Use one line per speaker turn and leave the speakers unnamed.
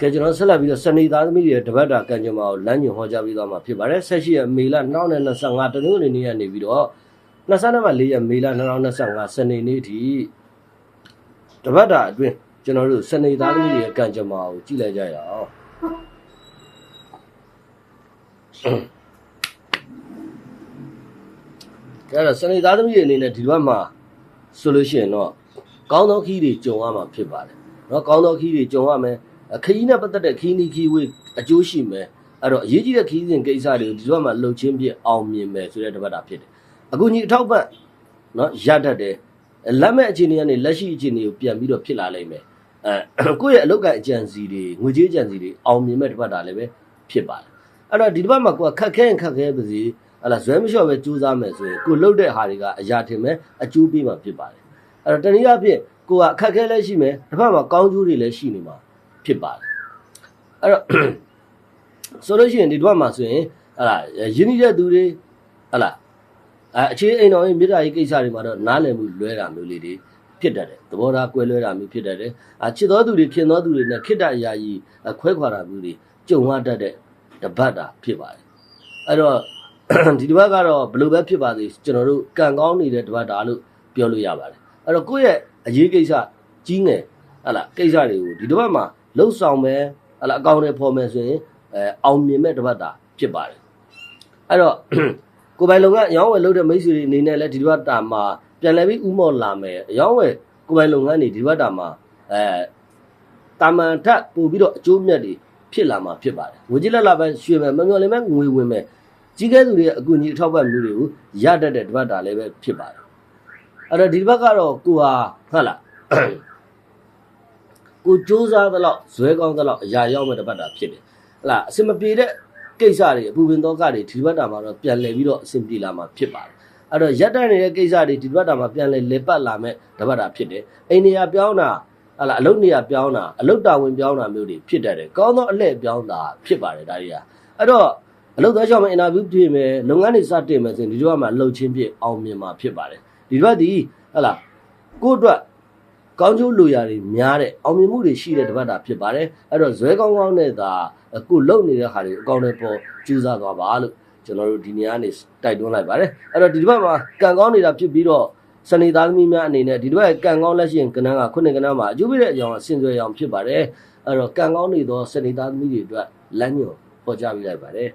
ကဲကျွန်တော်ဆက်လက်ပြီးတော့စနေသားသမီးတွေရဲ့တပတ်တာကံကြမ္မာကိုလမ်းညွှန်ဟောကြားပေးသွားမှာဖြစ်ပါတယ်ဆက်ရှိရမေလ2025တနင်္ဂနွေနေ့ကနေပြီးတော့24ရက်မေလ2025စနေနေ့ထိတပတ်တာအတွင်းကျွန်တော်တို့စနေသားသမီးတွေရဲ့ကံကြမ္မာကိုကြည့်လိုက်ကြရအောင်ကဲအဲ့တော့စနေသားသမီးတွေအနေနဲ့ဒီဘက်မှာဆိုလို့ရှိရင်တော့ကောင်းသောခီးတွေကြုံရမှာဖြစ်ပါတယ်เนาะကောင်းသောခီးတွေကြုံရမယ် ခရီးနဲ့ပတ်သက်တဲ့ခီးနီခီးဝေးအကျိုးရှိမယ်အဲ့တော့အရေးကြီးတဲ့ခီးစဉ်ကိစ္စတွေကိုဒီဘက်မှာလှုပ်ချင်းပြအောင်မြင်မယ်ဆိုတဲ့တပတ်တာဖြစ်တယ်အခုညီအထောက်ပံ့နော်ရတတ်တယ်လက်မဲ့အခြေအနေကနေလက်ရှိအခြေအနေကိုပြန်ပြီးတော့ဖြစ်လာနိုင်မယ်အဲကိုယ့်ရဲ့အလောက်ကအကြံစီတွေငွေကြေးအကြံစီတွေအောင်မြင်မဲ့တပတ်တာလည်းပဲဖြစ်ပါတယ်အဲ့တော့ဒီတစ်ပတ်မှာကိုယ်ကခက်ခဲခက်ခဲပါစေဟလာဇွဲမလျှော့ပဲကြိုးစားမယ်ဆိုရင်ကိုလှုပ်တဲ့ဟာတွေကအရာထင်မဲ့အကျိုးပေးမှဖြစ်ပါတယ်အဲ့တော့တနည်းအားဖြင့်ကိုကအခက်ခဲလည်းရှိမယ်တစ်ဖက်မှာကောင်းကျိုးတွေလည်းရှိနေမှာ ဖြစ်ပါတယ်အဲ့တော့ဆိုလို့ရှိရင်ဒီတစ်ပတ်မှာဆိုရင်ဟလာယဉ်နေတဲ့သူတွေဟလာအဲအခြေအိမ်တော်ရဲ့မြေတားရေးကိစ္စတွေမှာတော့နားလည်မှုလွဲတာမျိုးလေးတွေဖြစ်တတ်တယ်သဘောထားကွဲလွဲတာမျိုးဖြစ်တတ်တယ်အချစ်တော်သူတွေခင်တော်သူတွေနဲ့ခိတ္တအရာကြီးခွဲခွာတာမျိုးတွေကြုံရတတ်တဲ့တပတ်တာဖြစ်ပါတယ်အဲ့တော့ဒီတစ်ပတ်ကတော့ဘယ်လိုပဲဖြစ်ပါစေကျွန်တော်တို့ကံကောင်းနေတဲ့တစ်ပတ်တာလို့ပြောလို့ရပါတယ်အဲ့တော့ကိုယ့်ရဲ့အရေးကိစ္စကြီးငယ်ဟလာကိစ္စတွေကိုဒီတစ်ပတ်မှာ လှုပ်ဆောင်မယ်ဟလာအကောင့်တွေဖော်မယ်ဆိုရင်အဲအောင်မြင်မဲ့တစ်ပတ်တာဖြစ်ပါတယ်အဲ့တော့ကိုယ်ပိုင်လုပ်ငန်းအရောင်းဝယ်လုပ်တဲ့မိတ်ဆွေတွေအနေနဲ့လည်းဒီတစ်ပတ်တာမှာပြန်လည်ပြီးဥမော်လာမယ်အရောင်းဝယ်ကိုယ်ပိုင်လုပ်ငန်းတွေဒီတစ်ပတ်တာမှာအဲတာမန်ထပ်ပို့ပြီးတော့အကျိုးမြတ်တွေဖြစ်လာမှာဖြစ်ပါတယ်ငွေကြီးလက်လာပဲရွှေမယ်မမျော်လင့်မဲ့ငွေဝင်မယ်ကြီးကဲသူတွေရဲ့အကူအညီအထောက်ပံ့မျိုးတွေကိုရတတ်တဲ့တစ်ပတ်တာလည်းပဲဖြစ်ပါတယ်အဲ့တော့ဒီတစ်ပတ်ကတော့ကိုဟာဟုတ်လား ကိုစူးစမ်းသလောက်ဇွဲကောင်းသလောက်အရာရောက်မဲ့တစ်ပတ်တာဖြစ်တယ်ဟလားအစင်မပြေတဲ့ကိစ္စတွေအပူပင်သောကတွေဒီဘက်တာမှာတော့ပြန်လည်ပြီးတော့အဆင်ပြေလာမှာဖြစ်ပါတယ်အဲ့တော့ရက်တန့်နေတဲ့ကိစ္စတွေဒီဘက်တာမှာပြန်လည်လေပတ်လာမဲ့တစ်ပတ်တာဖြစ်တယ်အိမ်နေရာပြောင်းတာဟလားအလုပ်နေရာပြောင်းတာအလုပ်တာဝန်ပြောင်းတာမျိုးတွေဖြစ်တတ်တယ်ကောင်းသောအလှည့်ပြောင်းတာဖြစ်ပါတယ်ဒါတွေကအဲ့တော့အလုပ်သားချောင်းမှာအင်တာဗျူးပြင်မယ်လုပ်ငန်းတွေစတင်မယ်ဆိုရင်ဒီတော့မှလှုပ်ချင်းပြအောင်မြင်မှာဖြစ်ပါတယ်ဒီဘက်ဒီဟလားကိုယ့်အတွက် ကောင်းကျိုးလိုရာတွေများတဲ့အောင်မြင်မှုတွေရှိတဲ့တပတ်တာဖြစ်ပါတယ်အဲ့တော့ဇွဲကောင်းကောင်းနဲ့သာအခုလုံနေတဲ့ဟာတွေအကောင့်တွေပေါ်ကျူးစားသွားပါလို့ကျွန်တော်တို့ဒီနေရာကနေတိုက်တွန်းလိုက်ပါတယ်အဲ့တော့ဒီတစ်ပတ်မှာကံကောင်းနေတာဖြစ်ပြီးတော့စနေသားသမီးများအနေနဲ့ဒီတစ်ပတ်ကံကောင်းလက်ရှိရင်ကဏ္ဍကခုနှစ်ကဏ္ဍမှာအကျိုးပေးတဲ့အကြောင်းအဆင်ဆွဲအောင်ဖြစ်ပါတယ်အဲ့တော့ကံကောင်းနေသောစနေသားသမီးတွေအတွက်လမ်းညွှန်ပေါ်ကြပေးလိုက်ပါတယ်